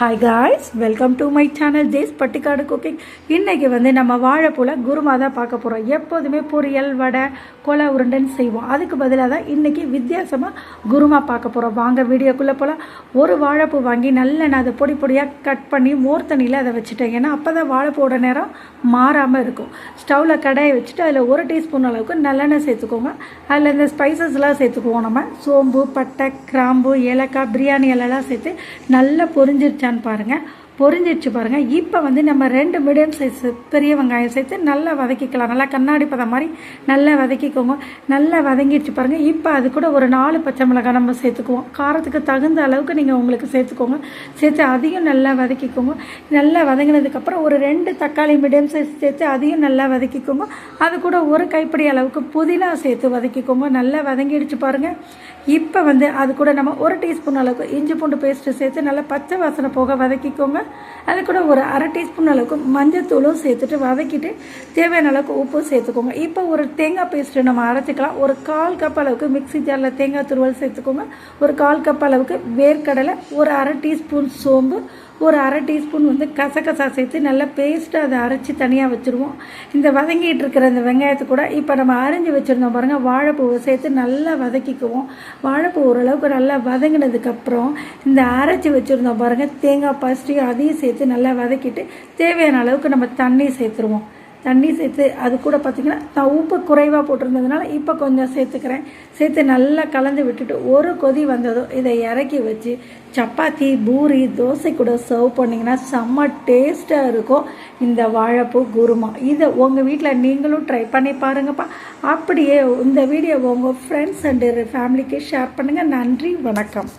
Hi guys welcome to my channel these பட்டிக்காடு cooking இன்றைக்கி வந்து நம்ம வாழைப்பூல குருமா தான் பார்க்க போகிறோம் எப்போதுமே பொரியல் வடை கொலை உருண்டைன்னு செய்வோம். அதுக்கு பதிலாக தான் இன்றைக்கி வித்தியாசமாக குருமா பார்க்க போகிறோம் வாங்க வீடியோக்குள்ளே போகலாம் ஒரு வாழைப்பூ வாங்கி நல்ல நான் அதை பொடி பொடியாக கட் பண்ணி மோர் தண்ணியில் அதை வச்சுட்டேன். ஏன்னா அப்போ தான் வாழைப்பூவோட நேரம் மாறாமல் இருக்கும். ஸ்டவ்வில் கடாயை வச்சுட்டு அதில் ஒரு டீஸ்பூன் அளவுக்கு நல்லெண்ணெய் சேர்த்துக்கோங்க. அதில் இந்த ஸ்பைசஸ்லாம் சேர்த்துக்குவோம் நம்ம. சோம்பு பட்டை கிராம்பு ஏலக்காய் பிரியாணி எல்லாம் சேர்த்து நல்லா பொரிஞ்சிருச்சா பொரிஞ்சிருச்சான்னு பாருங்கள் பொரிஞ்சிடுச்சு பாருங்கள் இப்போ வந்து நம்ம ரெண்டு மீடியம் சைஸ் பெரிய வெங்காயம் சேர்த்து நல்லா வதக்கிக்கலாம். நல்லா கண்ணாடி பதம் மாதிரி நல்லா வதக்கிக்கோங்க. நல்லா வதங்கிடுச்சு பாருங்கள் இப்போ அது கூட ஒரு நாலு பச்சை மிளகாய் நம்ம சேர்த்துக்குவோம். காரத்துக்கு தகுந்த அளவுக்கு நீங்கள் உங்களுக்கு சேர்த்துக்கோங்க. சேர்த்து அதையும் நல்லா வதக்கிக்கோங்க. நல்லா வதங்கினதுக்கப்புறம் ஒரு ரெண்டு தக்காளி மீடியம் சைஸ் சேர்த்து அதையும் நல்லா வதக்கிக்கோங்க. அது கூட ஒரு கைப்பிடி அளவுக்கு புதினா சேர்த்து வதக்கிக்கோங்க. நல்லா வதங்கிடுச்சு பாருங்கள் இப்போ வந்து அது கூட நம்ம ஒரு டீஸ்பூன் அளவுக்கு இஞ்சி பூண்டு பேஸ்ட்டு சேர்த்து நல்லா பச்சை வாசனை போக வதக்கிக்கோங்க. அது கூட ஒரு அரை டீஸ்பூன் அளவுக்கு மஞ்சத்தூளும் சேர்த்துட்டு வதக்கிட்டு தேவையான அளவுக்கு உப்பு சேர்த்துக்கோங்க. இப்போ ஒரு தேங்காய் பேஸ்ட்டு நம்ம அரைச்சிக்கலாம். ஒரு கால் கப் அளவுக்கு மிக்ஸி ஜாரில் தேங்காய் துருவல் சேர்த்துக்கோங்க. ஒரு கால் கப் அளவுக்கு வேர்க்கடலை ஒரு அரை டீஸ்பூன் சோம்பு ஒரு அரை டீஸ்பூன் வந்து கசகசா சேர்த்து நல்லா பேஸ்ட்டாக அதை அரைச்சி தனியாக வச்சுருவோம். இந்த வதங்கிட்டு இருக்கிற இந்த வெங்காயத்தை கூட இப்போ நம்ம அரைஞ்சி வச்சுருந்தோம் பாருங்கள் வாழைப்பூவை சேர்த்து நல்லா வதக்கிக்குவோம். வாழைப்பூ ஓரளவுக்கு நல்லா வதங்கினதுக்கப்புறம் இந்த அரைச்சி வச்சுருந்தோம் பாருங்கள் தேங்காய் பஸ்டி அதையும் சேர்த்து நல்லா வதக்கிட்டு தேவையான அளவுக்கு நம்ம தண்ணி சேர்த்துருவோம். தண்ணி சேர்த்து அது கூட பார்த்திங்கன்னா நான் உப்பு குறைவாக போட்டிருந்ததுனால இப்போ கொஞ்சம் சேர்த்துக்கிறேன். சேர்த்து நல்லா கலந்து விட்டுட்டு ஒரு கொதி வந்ததும் இதை இறக்கி வச்சு சப்பாத்தி பூரி தோசை கூட சர்வ் பண்ணிங்கன்னா செம்ம டேஸ்ட்டாக இருக்கும். இந்த வாழைப்பூ குருமா. இதை உங்கள் வீட்டில் நீங்களும் ட்ரை பண்ணி பாருங்கப்பா. அப்படியே இந்த வீடியோவை உங்கள் ஃப்ரெண்ட்ஸ் அண்டு ஃபேமிலிக்கு ஷேர் பண்ணுங்கள் நன்றி வணக்கம்.